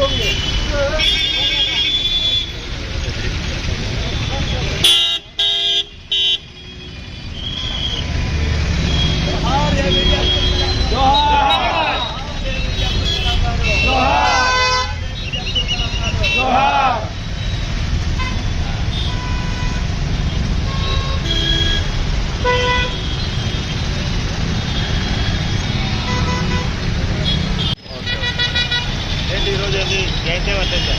ఏంటి ఏంటి జయంతి వర్ధంతి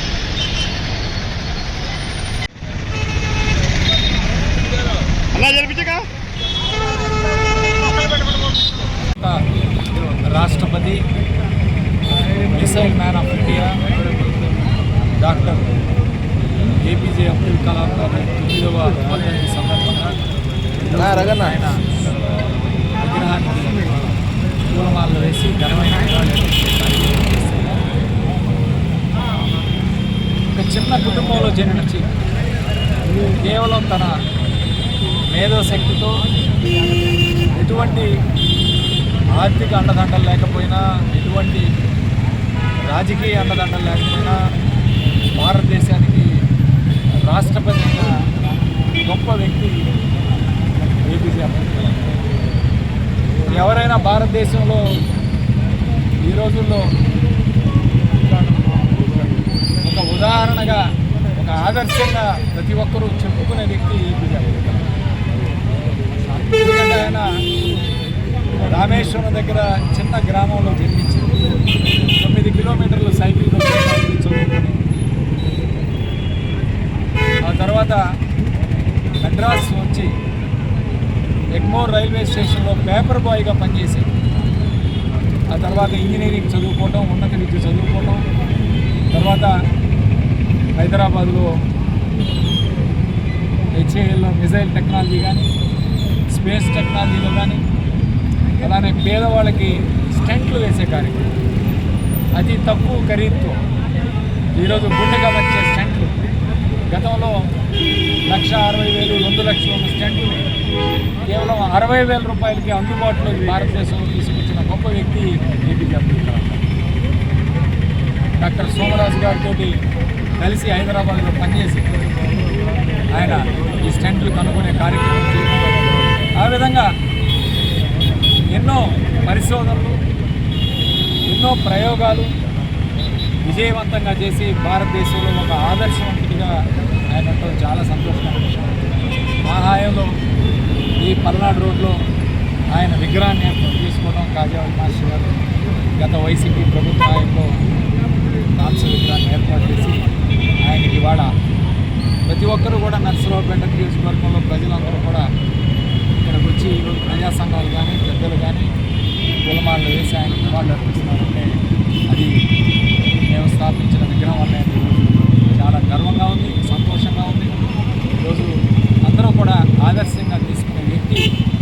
అలా జరిపించగా రాష్ట్రపతి missile man of India doctor APJ Abdul Kalam గారి తొమ్మిదవ వర్ధంతి సందర్భంగా ఆయన చిన్న కుటుంబంలో జన్మించి కేవలం తన మేధోశక్తితో ఎటువంటి ఆర్థిక అండదండలు లేకపోయినా ఎటువంటి రాజకీయ అండదండలు లేకపోయినా భారతదేశానికి రాష్ట్రపతి గొప్ప వ్యక్తి ఏపీజే అబ్దుల్ ఎవరైనా భారతదేశంలో ఈ రోజుల్లో ఉదాహరణగా ఒక ఆదర్శంగా ప్రతి ఒక్కరూ చెప్పుకునే వ్యక్తి ఏపీజే అబ్దుల్ ఎందుకంటే ఆయన రామేశ్వరం దగ్గర చిన్న గ్రామంలో జన్మించి తొమ్మిది కిలోమీటర్లు సైకిల్ చదువుకొని. ఆ తర్వాత మెడ్రాస్ వచ్చి ఎగ్మోర్ రైల్వే స్టేషన్లో పేపర్ బాయ్గా పనిచేసి ఆ తర్వాత ఇంజనీరింగ్ చదువుకోవటం ఉన్నత విద్య చదువుకోవటం తర్వాత హైదరాబాద్లో హెచ్ఏఎల్లో మిజైల్ టెక్నాలజీ కానీ స్పేస్ టెక్నాలజీలో కానీ అలానే పేదవాళ్ళకి స్టెంట్లు వేసే కార్యక్రమం. అతి తక్కువ ఖరీదుతో ఈరోజు గుండెగా వచ్చే స్టెంట్లు. గతంలో లక్ష అరవై వేలు రెండు లక్షల ఉన్న స్టెంట్లు కేవలం అరవై వేల రూపాయలకి అందుబాటులోకి భారతదేశంలో తీసుకొచ్చిన గొప్ప వ్యక్తి ఏపీజే అబ్దుల్ కలాం డాక్టర్ సోమరాజు గారితో కలిసి హైదరాబాద్లో పనిచేసి ఆయన ఈ స్టెంట్లు కనుగొనే కార్యక్రమం ఆ విధంగా ఎన్నో పరిశోధనలు ఎన్నో ప్రయోగాలు విజయవంతంగా చేసి భారతదేశంలో ఒక ఆదర్శవంతుడిగా ఆయన చాలా సంతోషంగా మా హాయంలో ఈ పల్నాడు రోడ్లో ఆయన విగ్రహాన్ని ఏర్పాటు చేసుకోవడం కాజావల్ మాస్టర్ గారు గత వైసీపీ ప్రభుత్వ హయాంలో కాంస్య విగ్రహాన్ని ఏర్పాటు చేసి ఆయన ఇవాడ ప్రతి ఒక్కరూ కూడా నర్సరావుపేట నియోజకవర్గంలో ప్రజలందరూ కూడా ఇక్కడికి వచ్చి ఈరోజు ప్రజా సంఘాలు కానీ పెద్దలు కానీ కులమాళ్ళు వేసి ఆయన నివాళులు అర్పిస్తున్నారంటే అది మేము స్థాపించిన విగ్రహం వల్ల చాలా గర్వంగా ఉంది సంతోషంగా ఉంది. ఈరోజు అందరూ కూడా ఆదర్శంగా తీసుకునే వ్యక్తి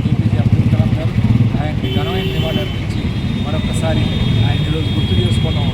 ఏపీజే అబ్దుల్ కలాం గారు. ఆయనకి ఘనమైన నివాళులు అర్పించి మరొకసారి ఆయన ఈరోజు గుర్తు చేసుకోవడం